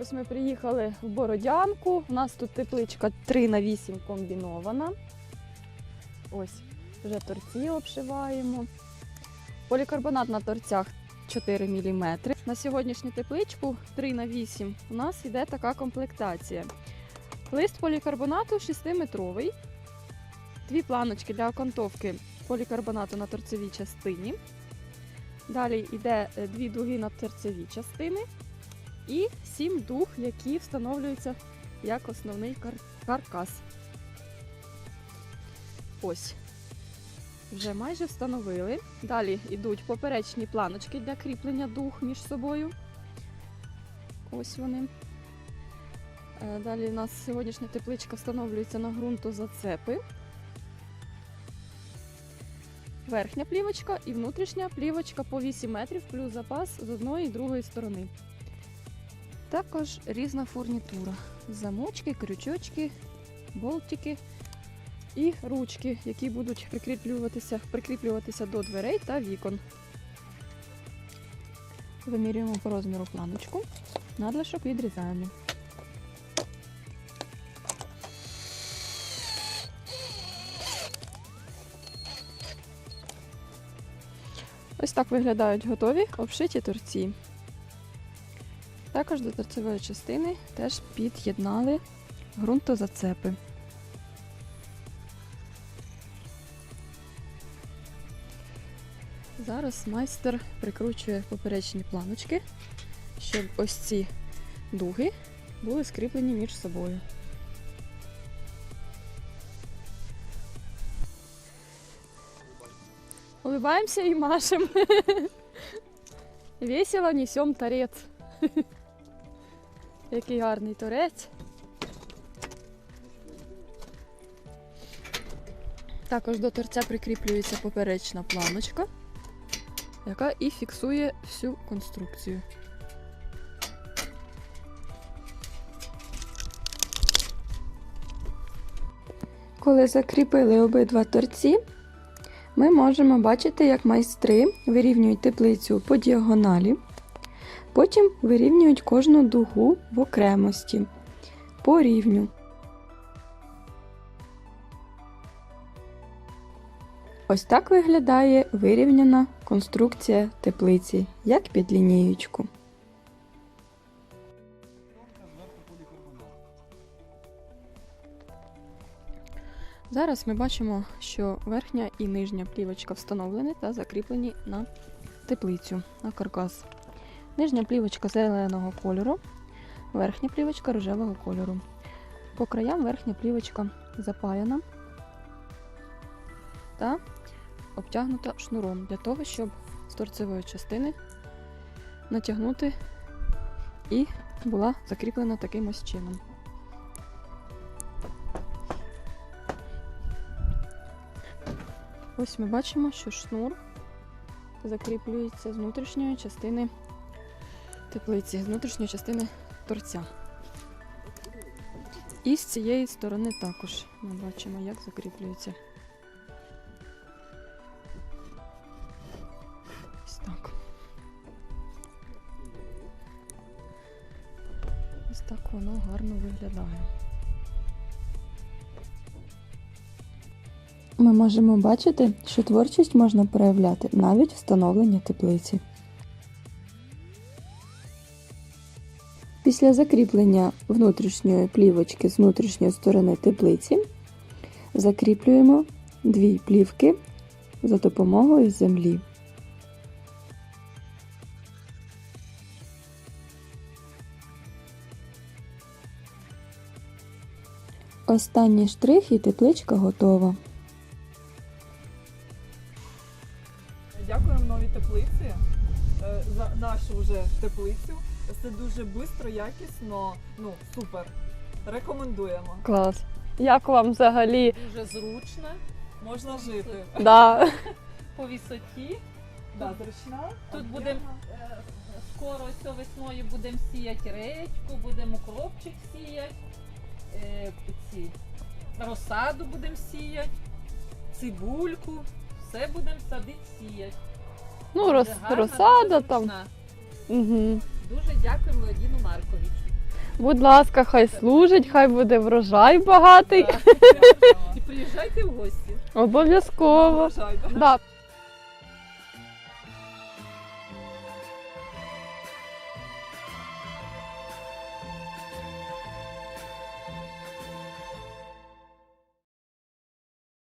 Ось ми приїхали в Бородянку. У нас тут тепличка 3 на 8 комбінована. Ось, вже торці обшиваємо. Полікарбонат на торцях 4 мм. На сьогоднішню тепличку 3 на 8 у нас йде така комплектація. Лист полікарбонату 6-метровий. Дві планочки для окантовки полікарбонату на торцевій частині. Далі йде е, дві дуги на торцевій частини і сім дуг, які встановлюються як основний кар- каркас. Ось. Вже майже встановили. Далі йдуть поперечні планочки для кріплення дуг між собою. Ось вони. Е, Далі у нас сьогоднішня тепличка встановлюється на ґрунтозацепи. Верхня плівочка і внутрішня плівочка по 8 метрів плюс запас з одної і другої сторони. Також різна фурнітура. Замочки, крючочки, болтики і ручки, які будуть прикріплюватися, прикріплюватися до дверей та вікон. Вимірюємо по розміру планочку, надлишок відрізаємо. Ось так виглядають готові обшиті торці. Також до торцевої частини теж під'єднали ґрунтозацепи. Зараз майстер прикручує поперечні планочки, щоб ось ці дуги були скріплені між собою. Улыбаемся и машем. Весело несем торець. Який гарний торець. Також до торця прикріплюється поперечна планочка, яка і фіксує всю конструкцію. Коли закріпили обидва торці, ми можемо бачити, як майстри вирівнюють теплицю по діагоналі, потім вирівнюють кожну дугу в окремості по рівню. Ось так виглядає вирівняна конструкція теплиці, як під лінієчку. Зараз ми бачимо, що верхня і нижня плівочка встановлені та закріплені на теплицю, на каркас. Нижня плівочка зеленого кольору, верхня плівочка рожевого кольору. По краям верхня плівочка запаяна та обтягнута шнуром для того, щоб з торцевої частини натягнути і була закріплена таким ось чином. Ось ми бачимо, що шнур закріплюється з внутрішньої частини теплиці, з внутрішньої частини торця. І з цієї сторони також ми бачимо, як закріплюється. Ось так. Ось так воно гарно виглядає. Ми можемо бачити, що творчість можна проявляти навіть встановлення теплиці. Після закріплення внутрішньої плівочки з внутрішньої сторони теплиці закріплюємо дві плівки за допомогою землі. Останній штрих і тепличка готова. Дякуємо новій теплиці е, за нашу вже теплицю. Все дуже швидко, якісно. Ну супер. Рекомендуємо. Клас. Як вам взагалі? Дуже зручно, Можна жити. Да. по висоті. Да, зручна. Тут будемо е, скоро ось весною будемо сіяти редьку, будемо укропчик сіяти, е, ці, розсаду будемо сіяти, цибульку, все будемо садити сіяти. Ну, роз, гарна, розсада дуже там. зручна. Угу. Дуже дякуємо Владіну Марковичу. Будь ласка, хай служить, хай буде врожай багатий. І приїжджайте в гості. Обов'язково. Врожай багатий. Да.